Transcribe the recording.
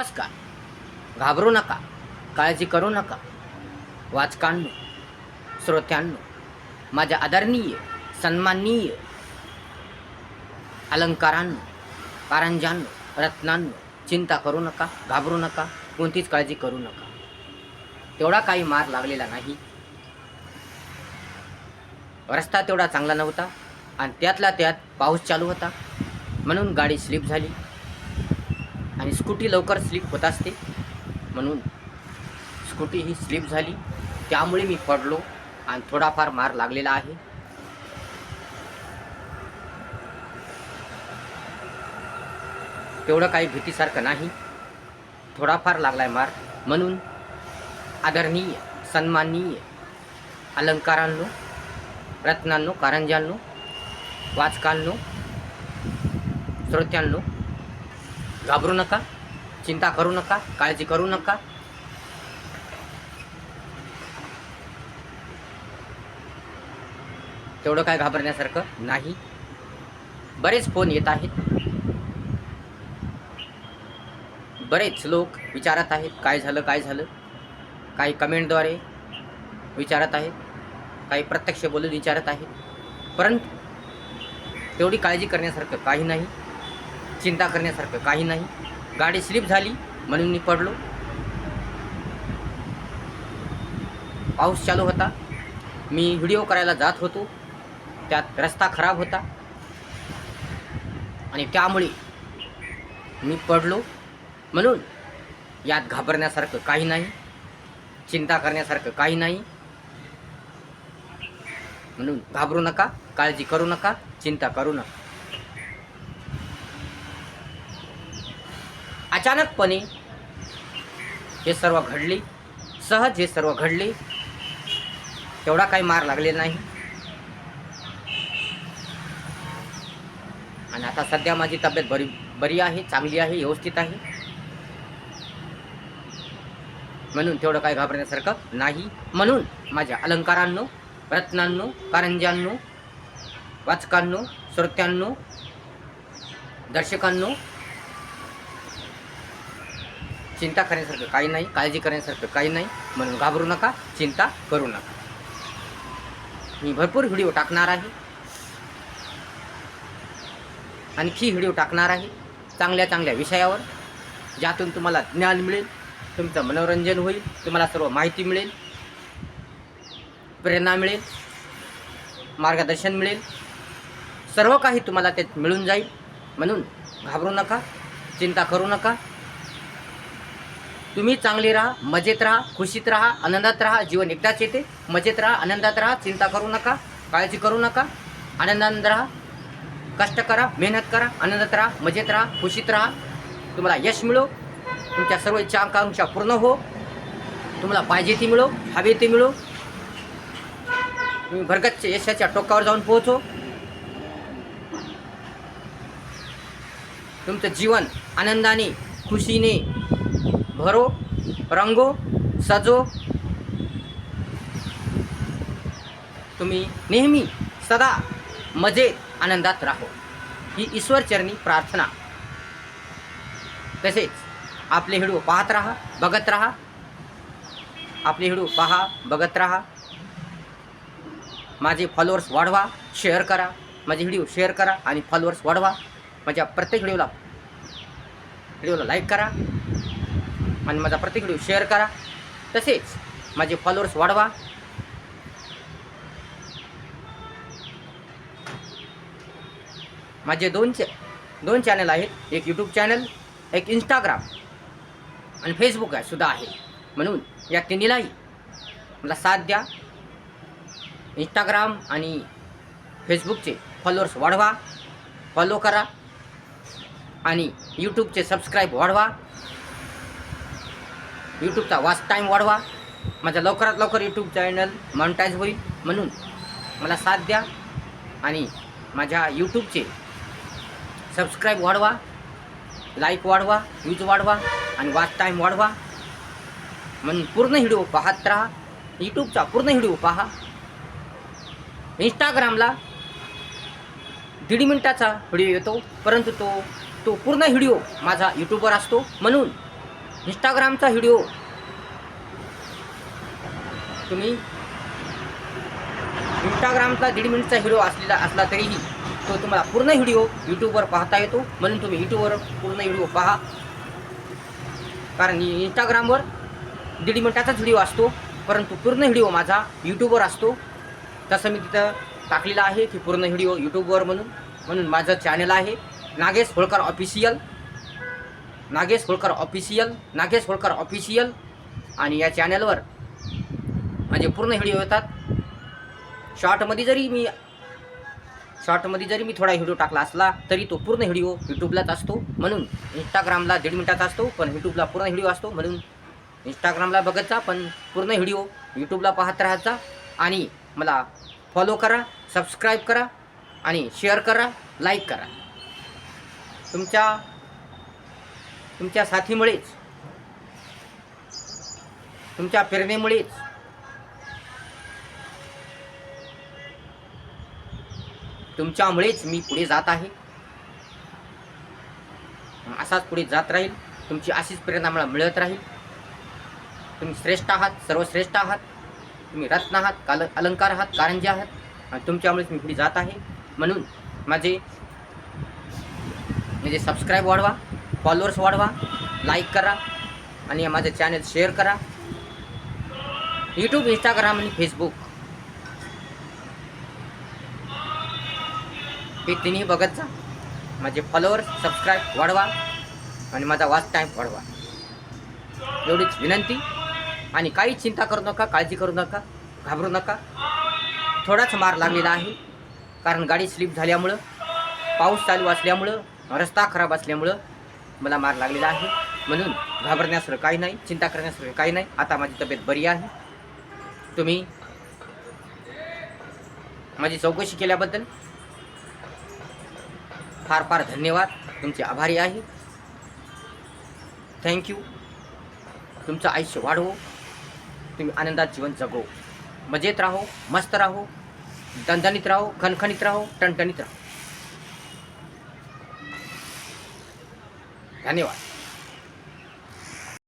नमस्कार. घाबरू नका. काळजी करू नका. वाचकांनो श्रोत्यांनो माझ्या आदरणीय सन्माननीय अलंकारांनो कारंजांनो रत्नांनो चिंता करू नका घाबरू नका कोणतीच काळजी करू नका. तेवढा काही मार लागलेला नाही. रस्ता तेवढा चांगला नव्हता आणि त्यातला त्यात पाऊस चालू होता. म्हणून गाडी स्लिप झाली. आणि स्कूटी लवकर स्लिप होत असते. म्हणून स्कूटी ही स्लिप झाली. त्यामुळे मी पडलो आणि थोडाफार मार लागलेला आहे. तेवढं काही भीतीसारखं नाही. थोडाफार लागलाय मार. म्हणून आदरणीय सन्माननीय अलंकारांनो रत्नांनो कारंजांनो वाचकांनो श्रोत्यांनो घाबरू नका चिंता करू नका काळजी करू नका. तेवढं काय घाबरण्यासारखं नाही. बरेच फोन येत आहेत. बरेच लोक विचारत आहेत काय झालं काय झालं? काही कमेंटद्वारे विचारत आहेत काही प्रत्यक्ष बोलून विचारत आहेत. परंतु तेवढी काळजी करण्यासारखं काही नाही. चिंता करण्यासारखं काही नाही. गाडी स्लिप झाली म्हणून मी पडलो. पाऊस चालू होता. मी व्हिडिओ करायला जात होतो. त्यात रस्ता खराब होता. आणि त्यामुळे मी पडलो. म्हणून यात घाबरण्यासारखं काही नाही. चिंता करण्यासारखं काही नाही. म्हणून घाबरू नका काळजी करू नका चिंता करू नका. अचानकपणे हे सर्व घडले. सहज हे सर्व घडले. तेवढा काही मार लागले नाही. आणि आता सध्या माझी तब्येत बरी बरी आहे चांगली आहे व्यवस्थित आहे. म्हणून तेवढं काही घाबरण्यासारखं नाही. म्हणून माझ्या अलंकारांनो रत्नांनो कारंजांनो वाचकांनो श्रोत्यांनो दर्शकांनो चिंता करण्यासारखं काही नाही काळजी करण्यासारखं काही नाही. म्हणून घाबरू नका चिंता करू नका. मी भरपूर व्हिडिओ टाकणार आहे. आणखी व्हिडिओ टाकणार आहे चांगल्या चांगल्या विषयावर ज्यातून तुम्हाला ज्ञान मिळेल तुमचं मनोरंजन होईल तुम्हाला सर्व माहिती मिळेल प्रेरणा मिळेल मार्गदर्शन मिळेल. सर्व काही तुम्हाला त्यात मिळून जाईल. म्हणून घाबरू नका चिंता करू नका. तुम्ही चांगले राहा मजेत राहा खुशीत राहा आनंदात राहा जीवन एकदाच येते. मजेत राहा आनंदात राहा चिंता करू नका काळजी करू नका. आनंदात राहा कष्ट करा मेहनत करा आनंदात राहा मजेत राहा खुशीत राहा. तुम्हाला यश मिळो. तुमच्या सर्व इच्छा आकांक्षा पूर्ण हो. तुम्हाला पाहिजे ती मिळो हवे ती मिळो. तुम्ही भरगतच्या यशाच्या टोकावर जाऊन पोहोचो. तुमचं जीवन आनंदाने खुशीने भरो रंगो सजो. तुम्ही नेहमी सदा मजेत आनंदात राहो. ही ईश्वरचरणी प्रार्थना. तसेच आपले हिडू पाहत राहा बघत राहा. आपले हिडू पहा बघत राहा. माझे फॉलोअर्स वाढवा शेअर करा. माझे व्हिडिओ शेअर करा आणि फॉलोअर्स वाढवा. माझ्या प्रत्येक व्हिडिओला व्हिडिओला लाईक करा. आणि माझा प्रत्येक व्हिडिओ शेअर करा. तसेच माझे फॉलोअर्स वाढवा. माझे दोन चॅ दोन चॅनल आहेत. एक यूट्यूब चॅनल एक इंस्टाग्राम आणि फेसबुक आहे सुद्धा आहे. म्हणून या तिन्हीलाही मला साथ द्या. इंस्टाग्राम आणि फेसबुकचे फॉलोअर्स वाढवा. फॉलो करा. आणि यूट्यूबचे सबस्क्राईब वाढवा. यूट्यूबचा वाच टाईम वाढवा. माझा लवकरात लवकर यूट्यूब चॅनल मॉनिटाईज होईल म्हणून मला साथ द्या आणि माझ्या यूट्यूबचे सबस्क्राईब वाढवा लाईक वाढवा व्ह्यूज वाढवा आणि वाच टाईम वाढवा. म्हणून पूर्ण व्हिडिओ पाहत राहा. यूट्यूबचा पूर्ण व्हिडिओ पहा. इंस्टाग्रामला दीड मिनटाचा व्हिडिओ येतो परंतु तो तो पूर्ण व्हिडिओ माझा यूट्यूबवर असतो. म्हणून इंस्टाग्रामचा व्हिडिओ. तुम्ही इंस्टाग्रामचा दीड मिनिटचा व्हिडिओ असलेला असला तरीही तो तुम्हाला पूर्ण व्हिडिओ यूट्यूबवर पाहता येतो. म्हणून तुम्ही यूट्यूबवर पूर्ण व्हिडिओ पहा. कारण इंस्टाग्रामवर दीड मिनिटाचाच व्हिडिओ असतो. परंतु पूर्ण व्हिडिओ माझा यूट्यूबवर असतो. तसं मी तिथं टाकलेलं आहे की पूर्ण व्हिडिओ यूट्यूबवर म्हणून. म्हणून माझं चॅनल आहे. Nagesh Holkar official Nagesh Holkar official Nagesh Holkar official आणि या चॅनलवर माझे पूर्ण व्हिडिओ येतात. शॉर्टमध्ये जरी मी शॉर्टमध्ये जरी मी थोडा व्हिडिओ टाकला असला तरी तो पूर्ण व्हिडिओ यूट्यूबलाच असतो. म्हणून इंस्टाग्रामला दीड मिनटात असतो पण यूट्यूबला पूर्ण व्हिडिओ असतो. म्हणून इंस्टाग्रामला बघत जा पण पूर्ण व्हिडिओ यूट्यूबला पाहत राहायचा आणि मला फॉलो करा सबस्क्राईब करा आणि शेअर करा लाईक करा. तुमच्या तुमच्या साथीमुळेच. तुमच्या प्रेरणेमुळेच. तुमच्यामुळेच मी पुढे जात आहे. असाच पुढे जात राहील. तुमची अशीच प्रेरणा मला मिळत राहील. तुम्ही श्रेष्ठ आहात सर्वश्रेष्ठ आहात. तुम्ही रत्न आहात काल अलंकार आहात कारंजे आहात. आणि तुमच्यामुळेच मी पुढे जात आहे. म्हणून माझे म्हणजे सबस्क्राईब वाढवा. फॉलोअर्स वाढवा लाईक करा आणि माझं चॅनल शेअर करा. यूट्यूब इंस्टाग्राम आणि फेसबुक हे तिन्ही बघत जा. माझे फॉलोअर्स सबस्क्राईब वाढवा आणि माझा वाच टाईम वाढवा. एवढीच विनंती आणि काही चिंता करू नका काळजी करू नका घाबरू नका. थोडाच मार लागलेला आहे कारण गाडी स्लिप झाल्यामुळं पाऊस चालू असल्यामुळं रस्ता खराब असल्यामुळं मला मार लागलेला आहे. म्हणून घाबरण्यासारखं काही नाही चिंता करण्यासारखं काही नाही. आता माझी तब्येत बरी आहे. तुम्ही माझी चौकशी केल्याबद्दल फार फार धन्यवाद. तुमचे आभारी आहे. थँक्यू तुमचं आयुष्य वाढवो. तुम्ही आनंदात जीवन जगो. मजेत राहो मस्त राहो. दणदणीत राहो खणखणीत राहो टणटणीत राहो. धन्यवाद